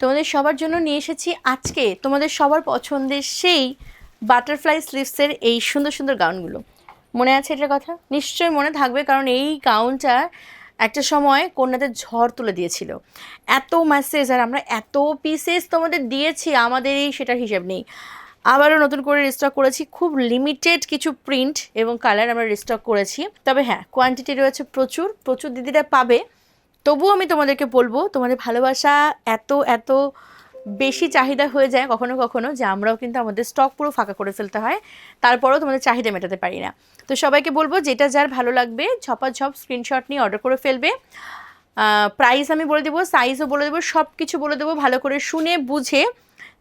তোমাদের সবার জন্য নিয়ে এসেছি আজকে তোমাদের সবার পছন্দের সেই বাটারফ্লাই স্লিভসের এই সুন্দর সুন্দর গাউনগুলো। মনে আছে এটার কথা? নিশ্চয়ই মনে থাকবে কারণ এই গাউনটা একটা সময় কন্যাদের ঝড় তুলে দিয়েছিল। এত মেসেজ আর আমরা এত পিসেস তোমাদের দিয়েছি, আমাদের এই সেটার হিসাব নেই। আবারও নতুন করে রিস্টক করেছি, খুব লিমিটেড কিছু প্রিন্ট এবং কালার আমরা রিস্টক করেছি। তবে হ্যাঁ কোয়ান্টিটি রয়েছে প্রচুর প্রচুর দিদিরা পাবে। তবুও আমি তোমাদেরকে বলব, তোমাদের ভালোবাসা এত এত বেশি চাহিদা হয়ে যায় কখনো কখনো যে আমরাও কিন্তু আমাদের স্টক পুরো ফাঁকা করে ফেলতে হয়, তারপরেও তোমাদের চাহিদা মেটাতে পারি না। তো সবাইকে বলব, যেটা যার ভালো লাগবে, ঝপাঝপ স্ক্রিনশট নিয়ে অর্ডার করে ফেলবে। প্রাইস আমি বলে দেবো সাইজও বলে দেবো সব কিছু বলে দেবো, ভালো করে শুনে, বুঝে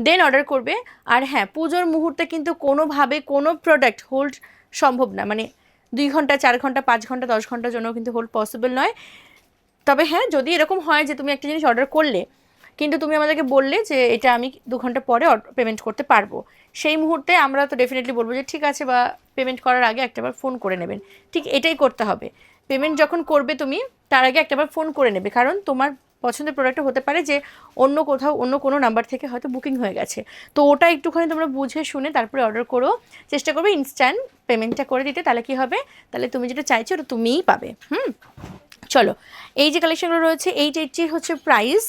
দেন অর্ডার করবে। আর হ্যাঁ পুজোর মুহূর্তে কিন্তু কোনোভাবে কোনো প্রোডাক্ট হোল্ড সম্ভব না। মানে দুই ঘণ্টা, চার ঘণ্টা, পাঁচ ঘণ্টা, দশ ঘণ্টার জন্য কিন্তু হোল্ড পসিবল নয়। তবে হ্যাঁ যদি এরকম হয় যে তুমি একটা জিনিস অর্ডার করলে, কিন্তু তুমি আমাদেরকে বললে যে এটা আমি দু ঘণ্টা পরে পেমেন্ট করতে পারব, সেই মুহূর্তে আমরা তো ডেফিনেটলি বলব যে ঠিক আছে বা পেমেন্ট করার আগে একটাবার ফোন করে নেবেন। ঠিক এটাই করতে হবে। পেমেন্ট যখন করবে তুমি, তার আগে একটাবার ফোন করে নেবে, কারণ তোমার পছন্দের প্রোডাক্টটা হতে পারে যে অন্য কোথাও, অন্য কোনো নাম্বার থেকে হয়তো বুকিং হয়ে গেছে। তো ওটা একটুখানি তোমরা বুঝে শুনে তারপরে অর্ডার করো। চেষ্টা করবে ইনস্ট্যান্ট পেমেন্টটা করে দিতে, তাহলে কি হবে? তাহলে তুমি যেটা চাইছো, ওটা তুমিই পাবে। হুম? চলো, এই যে কালেকশনগুলো রয়েছে এইট এইটটি হচ্ছে প্রাইস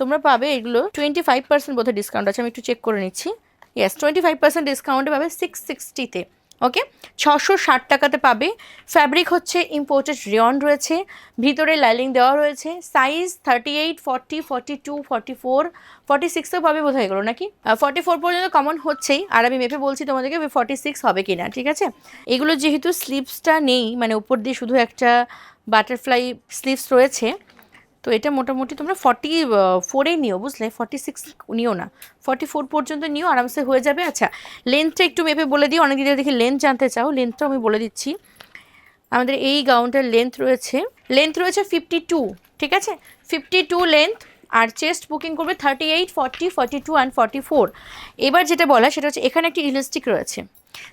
তোমরা পাবে এগুলো টোয়েন্টি ফাইভ পার্সেন্ট বোধহয় ডিসকাউন্ট আছে, আমি একটু চেক করে নিচ্ছি। ইয়েস টোয়েন্টি ফাইভ পার্সেন্ট ডিসকাউন্টে পাবে সিক্স সিক্সটিতে ওকে ছশো ষাট টাকাতে পাবে। ফ্যাব্রিক হচ্ছে ইম্পোর্টেড রিয়ন রয়েছে, ভিতরে লাইলিং দেওয়া রয়েছে size thirty eight forty forty two forty four forty সিক্সও পাবে বোধ হয়ে গেলো নাকি? ফর্টি ফোর পর্যন্ত কমন হচ্ছেই, আর আমি মেপে বলছি তোমাদেরকে ফর্টি সিক্স হবে কি না ঠিক আছে? এগুলো যেহেতু স্লিপসটা নেই মানে উপর দিয়ে শুধু একটা বাটারফ্লাই স্লিভস রয়েছে, তো এটা মোটামুটি তোমরা ফর্টি ফোরে নিও বুঝলে ফর্টি সিক্স নিও না ফর্টি ফোর পর্যন্ত নিও, আরামসে হয়ে যাবে। আচ্ছা লেন্থটা একটু মেপে বলে দিই অনেক দিদি দেখি লেন্থ জানতে চাও লেন্থটা আমি বলে দিচ্ছি। আমাদের এই গাউনটার লেন্থ রয়েছে লেন্থ রয়েছে ফিফটি টু ঠিক আছে? ফিফটি টু লেন্থ আর চেস্ট বুকিং করবে thirty eight forty forty two and forty four এবার যেটা বলা, সেটা হচ্ছে এখানে একটি ইলাস্টিক রয়েছে।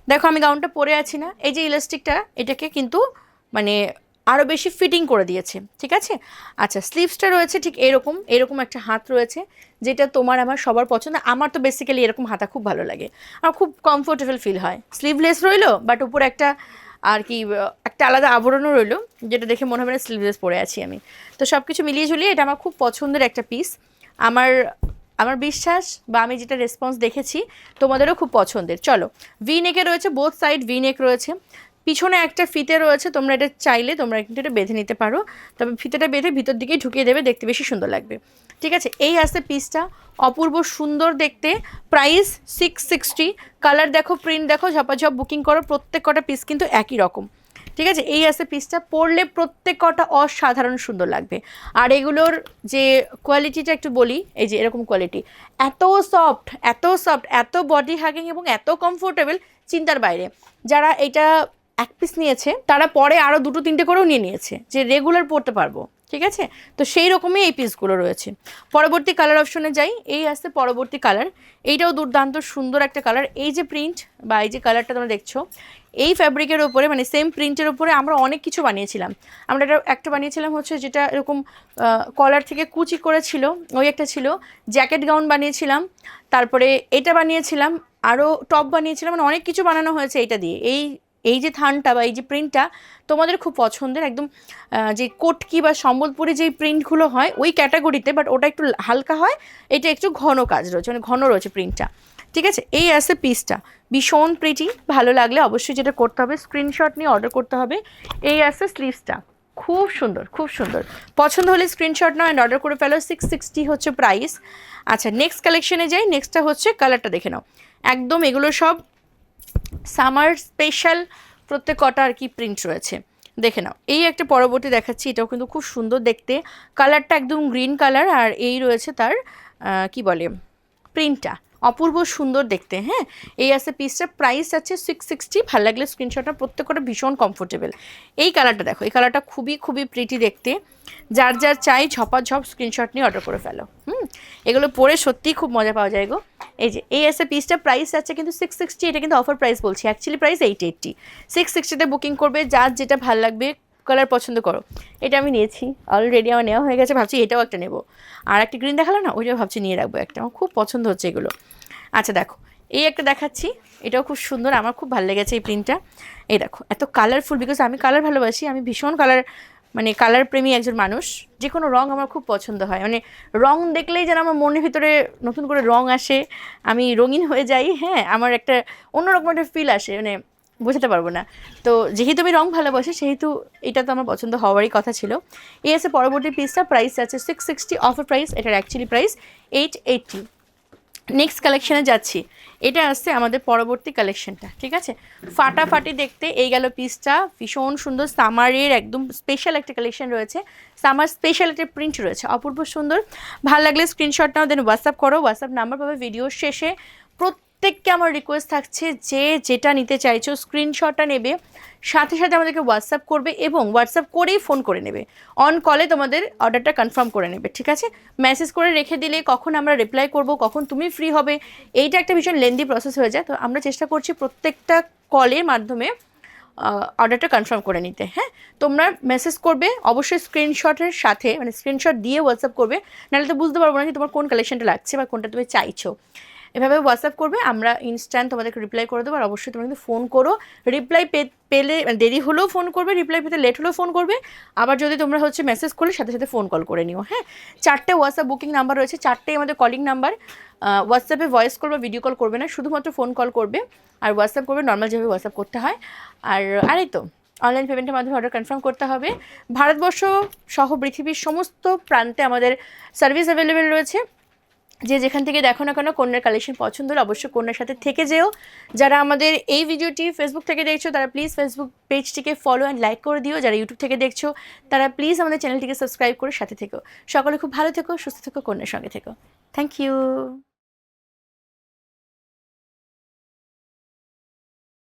দেখো, আমি গাউনটা পরে আছি না, এই যে ইলাস্টিকটা এটাকে কিন্তু মানে আরও বেশি ফিটিং করে দিয়েছে, ঠিক আছে? আচ্ছা স্লিভসটা রয়েছে ঠিক এরকম এরকম একটা হাত রয়েছে, যেটা তোমার আমার সবার পছন্দ। আমার তো বেসিক্যালি এরকম হাতা খুব ভালো লাগে। আর খুব কমফোর্টেবল ফিল হয়। স্লিভলেস রইল বাট উপরে একটা আর কি, একটা আলাদা আবরণও রইল, যেটা দেখে মনে হবে না স্লিভলেস পরে আছি আমি। তো সব কিছু মিলিয়ে ঝুলিয়ে এটা আমার খুব পছন্দের একটা পিস আমার আমার বিশ্বাস বা আমি যেটা রেসপন্স দেখেছি, তোমাদেরও খুব পছন্দের। চলো ভি নেকে রয়েছে বোথ সাইড ভি নেক রয়েছে। পিছনে একটা ফিতে রয়েছে, তোমরা এটা চাইলে তোমরা কিন্তু এটা বেঁধে নিতে পারো। তবে ফিতেটা বেঁধে ভিতর দিকেই ঢুকিয়ে দেবে, দেখতে বেশি সুন্দর লাগবে। ঠিক আছে, এই আসছে পিসটা অপূর্ব সুন্দর দেখতে। প্রাইস সিক্স সিক্সটি কালার দেখো প্রিন্ট দেখো, ঝপাঝপ বুকিং করো, প্রত্যেক কটা পিস কিন্তু একই রকম। ঠিক আছে, এই আছে পিসটা পরলে প্রত্যেক কটা অসাধারণ সুন্দর লাগবে। আর এগুলোর যে কোয়ালিটিটা একটু বলি, এই যে এরকম কোয়ালিটি এত সফট এত সফট এত বডি হাগিং এবং এত কমফোর্টেবল চিন্তার বাইরে। যারা এটা এক পিস নিয়েছে, তারা পরে আরও দুটো, তিনটে করেও নিয়ে নিয়েছে, যে রেগুলার পরতে পারব, ঠিক আছে? তো সেই রকমই এই পিসগুলো রয়েছে। পরবর্তী কালার অপশনে যাই, এই আসছে পরবর্তী কালার এইটাও দুর্দান্ত সুন্দর একটা কালার এই যে প্রিন্ট বা এই যে কালারটা তোমরা দেখছ, এই ফ্যাব্রিকের ওপরে মানে সেম প্রিন্টের ওপরে আমরা অনেক কিছু বানিয়েছিলাম। আমরা এটা একটা বানিয়েছিলাম হচ্ছে যেটা এরকম কলার থেকে কুচি করেছিল ওই একটা ছিল জ্যাকেট গাউন বানিয়েছিলাম, তারপরে এটা বানিয়েছিলাম আরও টপ বানিয়েছিলাম মানে অনেক কিছু বানানো হয়েছে এইটা দিয়ে। এই এই যে থানটা বা এই যে প্রিন্টটা তোমাদের খুব পছন্দের, একদম যে কোটকি বা সম্বলপুরে যেই প্রিন্টগুলো হয়, ওই ক্যাটাগরিতে বাট ওটা একটু হালকা হয়, এটা একটু ঘন কাজ রয়েছে মানে ঘন রয়েছে প্রিন্টটা ঠিক আছে? এই আছে পিসটা ভীষণ প্রিটি ভালো লাগলে অবশ্যই যেটা করতে হবে স্ক্রিনশট নিয়ে অর্ডার করতে হবে। এই আছে স্লিভসটা খুব সুন্দর খুব সুন্দর। পছন্দ হলে স্ক্রিনশট নাও অ্যান্ড অর্ডার করে ফেলো সিক্স সিক্সটি হচ্ছে প্রাইস আচ্ছা নেক্সট কালেকশনে যাই নেক্সটটা হচ্ছে কালারটা দেখে নাও। একদম এগুলো সব সামার স্পেশাল প্রত্যেক কটা আর কি প্রিন্ট রয়েছে। দেখে নাও। এই একটা পরবর্তী দেখাচ্ছি, এটাও কিন্তু খুব সুন্দর দেখতে। কালারটা একদম গ্রিন কালার আর এই রয়েছে তার কি বলে প্রিন্টটা অপূর্ব সুন্দর দেখতে হ্যাঁ? এই আছে পিসটার প্রাইস আছে সিক্স সিক্সটি ভালো লাগলে স্ক্রিনশটটা প্রত্যেকটা ভীষণ কমফোর্টেবল এই কালারটা দেখো, এই কালারটা খুবই খুবই প্রিটি দেখতে। যার যার চাই ঝপাঝপ স্ক্রিনশট নিয়ে অর্ডার করে ফেলো। হুম? এগুলো পরে সত্যিই খুব মজা পাওয়া যায় গো। এই যে, এই আছে পিসটা প্রাইস আছে কিন্তু সিক্স সিক্সটি এটা কিন্তু অফার প্রাইস বলছি। Actually price eight eighty six সিক্সটিতে booking করবে, যার যেটা ভালো লাগবে কালার পছন্দ করো। এটা আমি নিয়েছি। অলরেডি আমার নেওয়া হয়ে গেছে, ভাবছি এটাও একটা নেব। আর একটা গ্রিন দেখাল না? ওইটাও ভাবছি নিয়ে রাখব একটা। আমার খুব পছন্দ হচ্ছে এগুলো। আচ্ছা দেখো। এই একটা দেখাচ্ছি। এটাও খুব সুন্দর। আমার খুব ভালো লেগেছে এই প্রিন্টটা এই দেখো, এত কালারফুল বিকজ আমি কালার ভালোবাসি। আমি ভীষণ কালার মানে কালার প্রেমী একজন মানুষ, যে কোনো রং আমার খুব পছন্দ হয়। মানে রং দেখলেই যেন আমার মনের ভিতরে নতুন করে রং আসে, আমি রঙিন হয়ে যাই হ্যাঁ আমার একটা অন্যরকম একটা ফিল আসে মানে বোঝাতে পারব না। তো যেহেতু আমি রং ভালোবাসি, সেহেতু এটা তো আমার পছন্দ হওয়ারই কথা ছিল। এই আছে পরবর্তী পিসটা প্রাইস আছে সিক্স সিক্সটি অফার প্রাইস এটার actually price eight eighty next কালেকশানে যাচ্ছি। এটা আসছে আমাদের পরবর্তী কালেকশনটা ঠিক আছে? ফাটাফাটি দেখতে এই গেল পিসটা ভীষণ সুন্দর সামারের একদম স্পেশাল একটা কালেকশন রয়েছে। সামার স্পেশাল একটা প্রিন্ট রয়েছে, অপূর্ব সুন্দর। ভালো লাগলে স্ক্রিনশট নাও দেন হোয়াটসঅ্যাপ করো। হোয়াটসঅ্যাপ নাম্বার পাবে ভিডিও শেষে। প্রত্যেককে আমার রিকোয়েস্ট থাকছে যে যেটা নিতে চাইছো স্ক্রিনশটটা নেবে, সাথে সাথে আমাদেরকে হোয়াটসঅ্যাপ করবে এবং হোয়াটসঅ্যাপ করেই ফোন করে নেবে। অন কলে তোমাদের অর্ডারটা কনফার্ম করে নেবে, ঠিক আছে? মেসেজ করে রেখে দিলে কখন আমরা রিপ্লাই করব, কখন তুমি ফ্রি হবে, এইটা একটা ভীষণ লেন্দি প্রসেস হয়ে যায়। তো আমরা চেষ্টা করছি প্রত্যেকটা কলের মাধ্যমে অর্ডারটা কনফার্ম করে নিতে হ্যাঁ? তোমরা মেসেজ করবে, অবশ্যই স্ক্রিনশটের সাথে মানে স্ক্রিনশট দিয়ে হোয়াটসঅ্যাপ করবে, নাহলে তো বুঝতে পারব না যে তোমার কোন কালেকশনটা লাগছে বা কোনটা তুমি চাইছো। এভাবে হোয়াটসঅ্যাপ করবে, আমরা ইনস্ট্যান্ট তোমাদেরকে রিপ্লাই করে দেবো, আর অবশ্যই তোমরা কিন্তু ফোন করো। রিপ্লাই পেলে, দেরি হলেও ফোন করবে রিপ্লাই পেতে লেট হলেও ফোন করবে, আবার যদি তোমরা হচ্ছে মেসেজ করলে সাথে সাথে ফোন কল করে নিও হ্যাঁ? চারটে হোয়াটসঅ্যাপ বুকিং নাম্বার রয়েছে চারটেই আমাদের কলিং নাম্বার হোয়াটসঅ্যাপে ভয়েস কল বা ভিডিও কল করবে না, শুধুমাত্র ফোন কল করবে, আর হোয়াটসঅ্যাপ করবে নর্মাল যেভাবে হোয়াটসঅ্যাপ করতে হয়। আর আরেই তো অনলাইন পেমেন্টের মাধ্যমে অর্ডার কনফার্ম করতে হবে। ভারতবর্ষ সহ পৃথিবীর সমস্ত প্রান্তে আমাদের সার্ভিস অ্যাভেলেবেল রয়েছে। যে যেখান থেকে দেখো না কেন কন্যার কালেকশন পছন্দ হলে অবশ্যই কন্যার সাথে থেকে যেও। যারা আমাদের এই ভিডিওটি ফেসবুক থেকে দেখছ, তারা প্লিজ ফেসবুক পেজটিকে ফলো অ্যান্ড লাইক করে দিও। যারা ইউটিউব থেকে দেখছ, তারা প্লিজ আমাদের চ্যানেলটিকে সাবস্ক্রাইব করে সাথে থেকো। সকলে খুব ভালো থেকো, সুস্থ থেকো, কন্যার সঙ্গে থেকো। Thank you